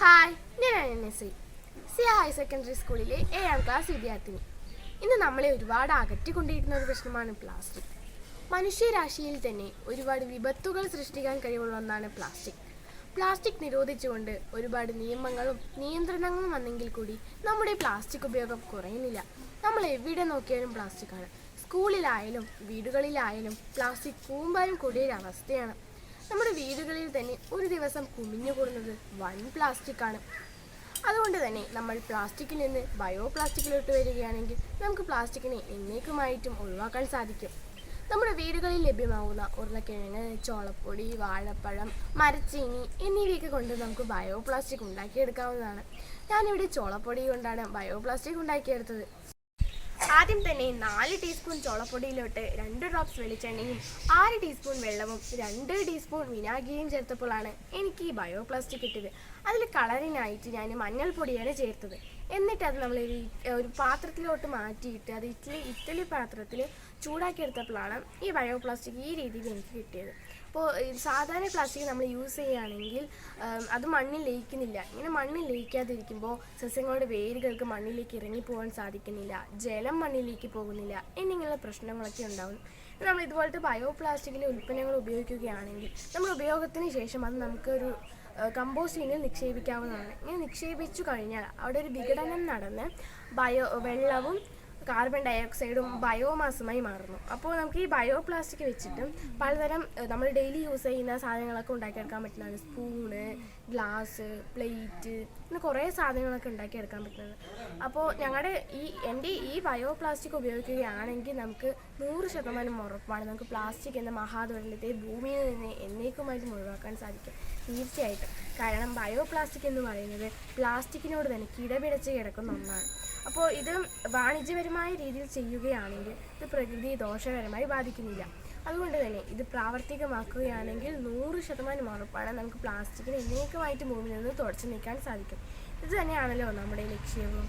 Hi ഞാൻ C സിയ higher secondary സ്കൂളിലെ ഏഴാം ക്ലാസ് വിദ്യാർത്ഥിനി. ഇന്ന് നമ്മളെ ഒരുപാട് അകറ്റിക്കൊണ്ടിരിക്കുന്ന ഒരു പ്രശ്നമാണ് പ്ലാസ്റ്റിക്. മനുഷ്യരാശിയിൽ തന്നെ ഒരുപാട് വിപത്തുകൾ സൃഷ്ടിക്കാൻ കഴിവുള്ള ഒന്നാണ് പ്ലാസ്റ്റിക്. പ്ലാസ്റ്റിക് നിരോധിച്ചുകൊണ്ട് ഒരുപാട് നിയമങ്ങളും നിയന്ത്രണങ്ങളും വന്നെങ്കിൽ കൂടി നമ്മുടെ പ്ലാസ്റ്റിക് ഉപയോഗം കുറയുന്നില്ല. നമ്മൾ എവിടെ നോക്കിയാലും പ്ലാസ്റ്റിക്കാണ് സ്കൂളിലായാലും വീടുകളിലായാലും പ്ലാസ്റ്റിക് കൂമ്പാലും കൂടിയ അവസ്ഥയാണ്. നമ്മുടെ വീടുകളിൽ തന്നെ ഒരു ദിവസം കുമിഞ്ഞു കൂടുന്നത് വൺ പ്ലാസ്റ്റിക് ആണ്. അതുകൊണ്ട് തന്നെ നമ്മൾ പ്ലാസ്റ്റിക്കിൽ നിന്ന് ബയോ പ്ലാസ്റ്റിക്കിലോട്ട് വരികയാണെങ്കിൽ നമുക്ക് പ്ലാസ്റ്റിക്കിനെ എന്നേക്കുമായിട്ടും ഒഴിവാക്കാൻ സാധിക്കും. നമ്മുടെ വീടുകളിൽ ലഭ്യമാകുന്ന ഉരുളക്കിഴങ്ങ് ചോളപ്പൊടി വാഴപ്പഴം മരച്ചീനി എന്നിവയൊക്കെ കൊണ്ട് നമുക്ക് ബയോ പ്ലാസ്റ്റിക് ഉണ്ടാക്കിയെടുക്കാവുന്നതാണ്. ഞാനിവിടെ ചോളപ്പൊടി കൊണ്ടാണ് ബയോ പ്ലാസ്റ്റിക് ഉണ്ടാക്കിയെടുത്തത്. ആദ്യം തന്നെ നാല് ടീസ്പൂൺ ചോളപ്പൊടിയിലോട്ട് രണ്ട് ഡ്രോപ്സ് വെളിച്ചെണ്ണയും ആറ് ടീസ്പൂൺ വെള്ളവും രണ്ട് ടീസ്പൂൺ വിനാഗിരിയും ചേർത്തപ്പോഴാണ് എനിക്ക് ഈ ബയോപ്ലാസ്റ്റിക് കിട്ടിയത്. അതിൽ കളറിനായിട്ട് ഞാൻ മഞ്ഞൾപ്പൊടിയാണ് ചേർത്തത്. എന്നിട്ട് അത് നമ്മൾ ഒരു പാത്രത്തിലോട്ട് മാറ്റിയിട്ട് അത് ഇറ്റലി ഇഡ്ഡലി പാത്രത്തിൽ ചൂടാക്കിയെടുത്തപ്പോഴാണ് ഈ ബയോ പ്ലാസ്റ്റിക് ഈ രീതിയിൽ എനിക്ക് കിട്ടിയത്. അപ്പോൾ സാധാരണ പ്ലാസ്റ്റിക് നമ്മൾ യൂസ് ചെയ്യുകയാണെങ്കിൽ അത് മണ്ണിൽ ലയിക്കുന്നില്ല. ഇങ്ങനെ മണ്ണിൽ ലയിക്കാതിരിക്കുമ്പോൾ സസ്യങ്ങളുടെ വേരുകൾക്ക് മണ്ണിലേക്ക് ഇറങ്ങിപ്പോകാൻ സാധിക്കുന്നില്ല. ജലം മണ്ണിലേക്ക് പോകുന്നില്ല. എന്നിങ്ങനെയുള്ള പ്രശ്നങ്ങളൊക്കെ ഉണ്ടാകും. നമ്മൾ ഇതുപോലത്തെ ബയോ പ്ലാസ്റ്റിക്കിലെ ഉൽപ്പന്നങ്ങൾ ഉപയോഗിക്കുകയാണെങ്കിൽ നമ്മൾ ഉപയോഗത്തിന് ശേഷം അത് നമുക്കൊരു കമ്പോസ്റ്റിങ്ങിൽ നിക്ഷേപിക്കാവുന്നതാണ്. ഇങ്ങനെ നിക്ഷേപിച്ചു കഴിഞ്ഞാൽ അവിടെ ഒരു വിഘടനം നടന്ന് ബയോ വെള്ളവും കാർബൺ ഡയോക്സൈഡും ബയോമാസുമായി മാറുന്നു. അപ്പോൾ നമുക്ക് ഈ ബയോ പ്ലാസ്റ്റിക് വെച്ചിട്ടും പലതരം നമ്മൾ ഡെയിലി യൂസ് ചെയ്യുന്ന സാധനങ്ങളൊക്കെ ഉണ്ടാക്കിയെടുക്കാൻ പറ്റുന്നതാണ് സ്പൂണ് ഗ്ലാസ് പ്ലേറ്റ് ഇങ്ങനെ കുറേ സാധനങ്ങളൊക്കെ ഉണ്ടാക്കിയെടുക്കാൻ പറ്റുന്നത്. അപ്പോൾ ഞങ്ങളുടെ ഈ എന്റെ ഈ ബയോ പ്ലാസ്റ്റിക് ഉപയോഗിക്കുകയാണെങ്കിൽ നമുക്ക് നൂറ് ശതമാനം ഉറപ്പാണ് നമുക്ക് പ്ലാസ്റ്റിക് എന്ന മഹാദുരന്തത്തെ ഭൂമിയിൽ നിന്ന് എന്നേക്കുമായിട്ട് ഒഴിവാക്കാൻ സാധിക്കും. തീർച്ചയായിട്ടും. കാരണം ബയോ പ്ലാസ്റ്റിക് എന്ന് പറയുന്നത് പ്ലാസ്റ്റിക്കിനോട് തന്നെ കിടപിടച്ച് കിടക്കുന്ന ഒന്നാണ്. അപ്പോൾ ഇത് വാണിജ്യപരമായ രീതിയിൽ ചെയ്യുകയാണെങ്കിൽ ഇത് പ്രകൃതിയെ ദോഷകരമായി ബാധിക്കുന്നില്ല. അതുകൊണ്ട് തന്നെ ഇത് പ്രാവർത്തികമാക്കുകയാണെങ്കിൽ നൂറ് ശതമാനം ഉറപ്പാണ് നമുക്ക് പ്ലാസ്റ്റിക്കിനെ എന്നേക്കുമായിട്ട് ഭൂമിയിൽ നിന്ന് തുടച്ചു നീക്കാൻ സാധിക്കും. ഇത് തന്നെയാണല്ലോ നമ്മുടെ ലക്ഷ്യവും.